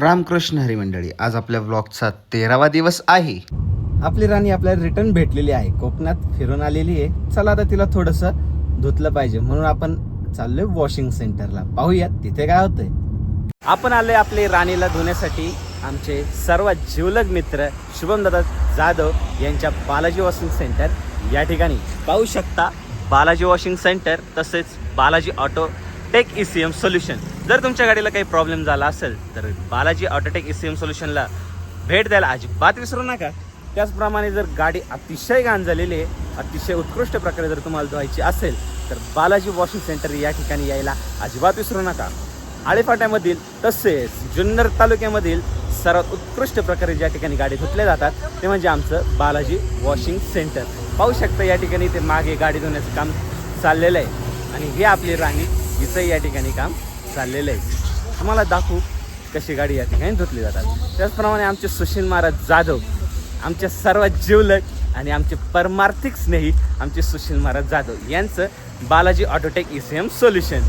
रामकृष्ण हरी मंडळी आज आपल्या ब्लॉगचा तेरावा दिवस आहे. आपली राणी आपल्याला रिटर्न भेटलेली आहे. कोकणात फिरून आलेली आहे. चला आता तिला थोडंसं धुतलं पाहिजे. म्हणून आपण चाललोय वॉशिंग सेंटरला पाहूयात तिथे काय होतंय. आपण आलोय आपले राणीला धुण्यासाठी आमचे सर्वात जीवलग मित्र शुभमदादा जाधव यांच्या बालाजी वॉशिंग सेंटर या ठिकाणी. पाहू शकता बालाजी वॉशिंग सेंटर तसेच Balaji auto tech E C M solution जर तुमच्या गाडीला काही प्रॉब्लेम झाला असेल तर Balaji autotech E C M सोल्युशनला भेट द्यायला अजिबात विसरू नका. त्याचप्रमाणे जर गाडी अतिशय घाण झालेली आहे अतिशय उत्कृष्ट प्रकारे जर तुम्हाला धुवायची असेल तर बालाजी वॉशिंग सेंटर या ठिकाणी यायला अजिबात विसरू नका. आळेफाट्यामधील तसेच जुन्नर तालुक्यामधील सर्वात उत्कृष्ट प्रकारे ज्या ठिकाणी गाडी धुतल्या जातात ते म्हणजे आमचं बालाजी वॉशिंग सेंटर. पाहू शकता या ठिकाणी ते मागे गाडी धुण्याचं काम चाललेलं आहे. आणि हे आपली राणी हिचं या ठिकाणी काम चाललेलं आहे तुम्हाला दाखवू कशी गाडी या ठिकाणी धुतली जातात. त्याचप्रमाणे आमचे सुशील महाराज जाधव आमच्या सर्वात जिवलग आणि आमचे परमार्थिक स्नेही आमचे सुशील महाराज जाधव यांचं Balaji autotech E C M solution.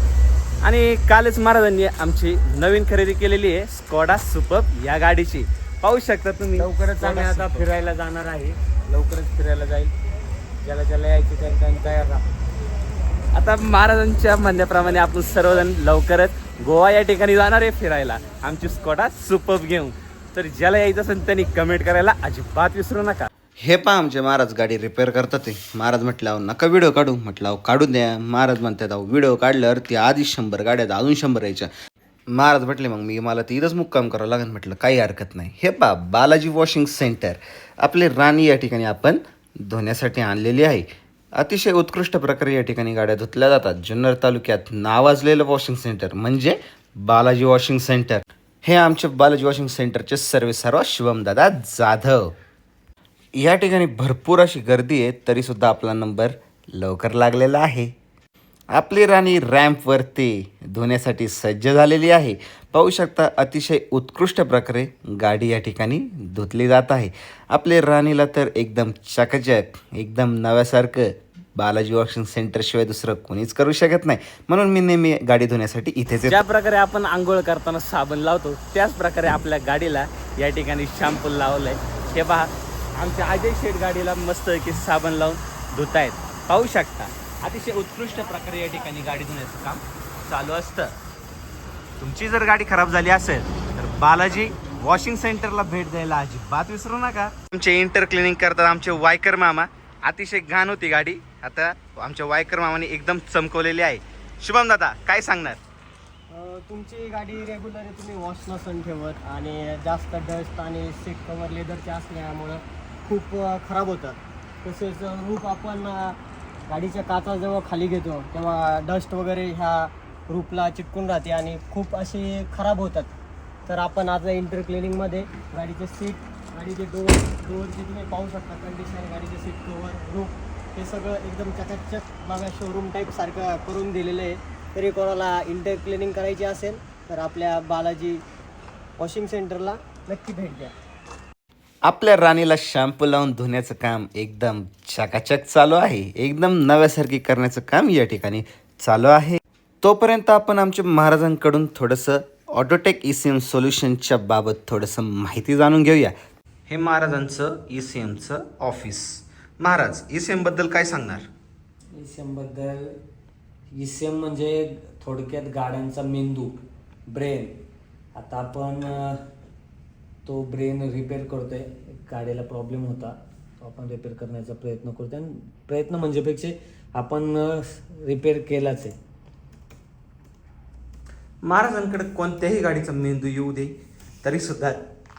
आणि कालच महाराजांनी आमची नवीन खरेदी केलेली आहे स्कॉडा सुपर या गाडीची. पाहू शकता तुम्ही. लवकरच आम्ही आता फिरायला जाणार आहे. लवकरच फिरायला जाईल. ज्याला ज्याला यायचे त्यांनी त्यांनी तयार राहा. आता महाराजांच्या म्हणण्याप्रमाणे आपण सर्वजण लवकरच गोवा या ठिकाणी जाणार आहे फिरायला. आमची स्कॉटा सुपर घेऊन. तर ज्याला यायचं असेल त्यांनी कमेंट करायला अजिबात विसरू नका. हे पहा आमचे महाराज गाडी रिपेअर करतात ते. महाराज म्हटलं अहो नका व्हिडिओ काढू. म्हटलं अहो काढू द्या. महाराज म्हणतात अहो व्हिडिओ काढल्यावर ती आधी शंभर गाड्या अजून शंभर यायच्या. महाराज म्हटले मग मी मला तिथंच इथंच मुक्काम करावं लागेल. म्हटलं काही हरकत नाही. हे पहा बालाजी वॉशिंग सेंटर. आपले राणी या ठिकाणी आपण धुण्यासाठी आणलेली आहे. अतिशय उत्कृष्ट प्रकारे या ठिकाणी गाड्या धुतल्या जातात. जुन्नर तालुक्यात नावाजलेलं वॉशिंग सेंटर म्हणजे बालाजी वॉशिंग सेंटर हे आमचे बालाजी वॉशिंग सेंटरचे सर्वे सर्व शिवमदादा जाधव. या ठिकाणी भरपूर अशी गर्दी आहे तरीसुद्धा आपला नंबर लवकर लागलेला आहे. आपली राणी रॅम्पवरती धुण्यासाठी सज्ज झालेली आहे. पाहू शकता अतिशय उत्कृष्ट प्रकारे गाडी या ठिकाणी धुतली जात आहे. आपले राणीला तर एकदम चकचक एकदम नव्यासारखं बालाजी वॉशिंग सेंटरशिवाय दुसरं कोणीच करू शकत नाही. म्हणून मी नेहमी गाडी धुण्यासाठी इथेच ज्या प्रकारे आपण आंघोळ करताना साबण लावतो त्याच प्रकारे आपल्या गाडीला या ठिकाणी शॅम्पू लावलंय. हे पहा आमच्या अजय शेठ गाडीला मस्त की साबण लावून धुतायत. पाहू शकता अतिशय उत्कृष्ट प्रकारे या ठिकाणी गाडी धुण्याचं काम चालू असतं. तुमची जर गाडी खराब झाली असेल तर बालाजी वॉशिंग सेंटरला भेट द्यायला अजिबात विसरू नका. आमचे इंटर क्लिनिंग करतात आमचे वायकर मामा. अतिशय घाण होती गाडी. आता आमच्या वायकर मामाने एकदम चमकवलेली आहे. शुभम दादा काय सांगणार? तुमची गाडी रेग्युलर तुम्ही वॉश नसन ठेवत आणि जास्त डस्ट आणि सीट कवर लेदरचे असल्यामुळं खूप खराब होतात. तसेच रूप आपण गाडीच्या काचा जेव्हा खाली घेतो तेव्हा डस्ट वगैरे ह्या रूपला चिटकून राहते आणि खूप असे खराब होतात. तर आपण आज इंटर क्लिनिंगमध्ये गाडीचे सीट गाडीचे डोअर डोअरची तुम्ही पाहू शकता कंडिशन गाडीचे सीट कवर रूप हे सगळं एकदम चकाचक बघा शोरूम टाईप सारखं करून दिलेलं आहे. तरी कोणाला इंटर क्लिनिंग करायची असेल तर आपल्या बालाजी वॉशिंग सेंटरला नक्की भेट द्या. आपल्या राणीला शॅम्पू लावून धुण्याचं काम एकदम चकाचक चालू आहे. एकदम नव्यासारखी करण्याचं काम या ठिकाणी चालू आहे. तोपर्यंत आपण आमच्या महाराजांकडून थोडंसं ऑटोटेक ई सी एम सोल्युशनच्या बाबत थोडंसं माहिती जाणून घेऊया. हे महाराजांचं ई सी एमचं ऑफिस महाराज ई सी एमबद्दल काय सांगणार? ई सी एमबद्दल ई सी एम म्हणजे थोडक्यात गाड्यांचा मेंदू ब्रेन आता आपण तो ब्रेन रिपेअर करतोय. गाडीला प्रॉब्लेम होता. तो आपण रिपेअर करण्याचा प्रयत्न करतोय. आणि प्रयत्न म्हणजेपेक्षा आपण रिपेअर केलाच आहे. महाराजांकडे कोणत्याही गाडीचा मेंदू येऊ दे तरी सुद्धा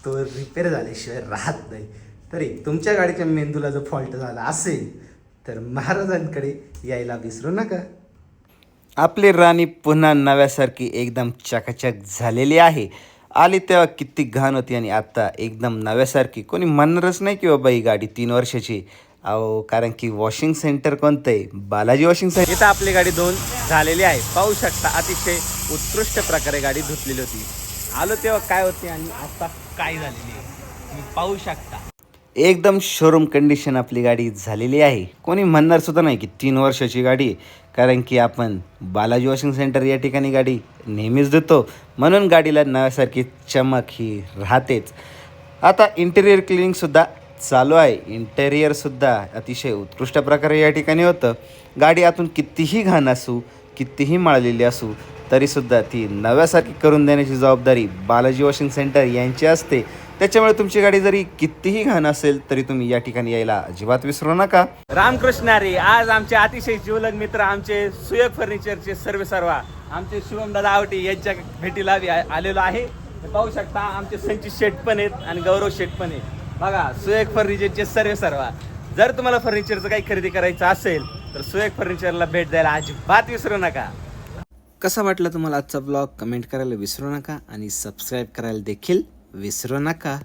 तो रिपेअर झाल्याशिवाय राहत नाही. तरी तुमच्या गाडीच्या मेंदूला जर फॉल्ट झाला असेल तर महाराजांकडे यायला विसरू नका. आपली राणी पुन्हा नव्यासारखी एकदम चकाचक झालेली आहे. आली तेव्हा किती घाण होती आणि आता एकदम नव्यासारखी. कोणी म्हणणारच नाही की बाबा ही गाडी तीन वर्षाची. अहो कारण की वॉशिंग सेंटर कोणतं आहे बालाजी वॉशिंग सेंटर इथं आपली गाडी धुवून झालेली आहे. पाहू शकता अतिशय उत्कृष्ट प्रकारे गाडी धुतलेली होती. आलो तेव्हा काय होते आणि आता काय झालेली आहे? तुम्ही पाहू शकता. एकदम शोरूम कंडिशन आपली गाडी झालेली आहे. कोणी म्हणणार सुद्धा नाही की तीन वर्षाची गाडी कारण की आपण बालाजी वॉशिंग सेंटर या ठिकाणी गाडी नेहमीच देतो म्हणून गाडीला नव्यासारखी चमक ही राहतेच. आता इंटेरियर क्लिनिंगसुद्धा चालू आहे. इंटेरियरसुद्धा अतिशय उत्कृष्ट प्रकारे या ठिकाणी होतं. गाडी आतून कितीही घाण असू कितीही माळलेली असू तरीसुद्धा ती नव्यासारखी करून देण्याची जबाबदारी बालाजी वॉशिंग सेंटर यांची असते. त्याच्यामुळे तुमची गाडी जरी कितीही घाण असेल तरी तुम्ही या ठिकाणी यायला अजिबात विसरू नका. रामकृष्ण हरी आज आमचे अतिशय जीवलग मित्र आमचे सुयोग फर्निचरचे सर्व सर्वा आमचे शुभम दादा आवटे यांच्या भेटीला आलेलो आहे. पाहू शकता आमचे संचित शेट पण आहेत आणि गौरव शेट पण आहेत. बघा सुयोग फर्निचरचे सर्व सर्वा जर तुम्हाला फर्निचरचं काही खरेदी करायचं असेल तर सुयोग फर्निचरला भेट द्यायला अजिबात विसरू नका. कसा वाटला तुम्हाला आजचा ब्लॉग कमेंट करायला विसरू नका आणि सबस्क्राईब करायला देखील विसरू नका.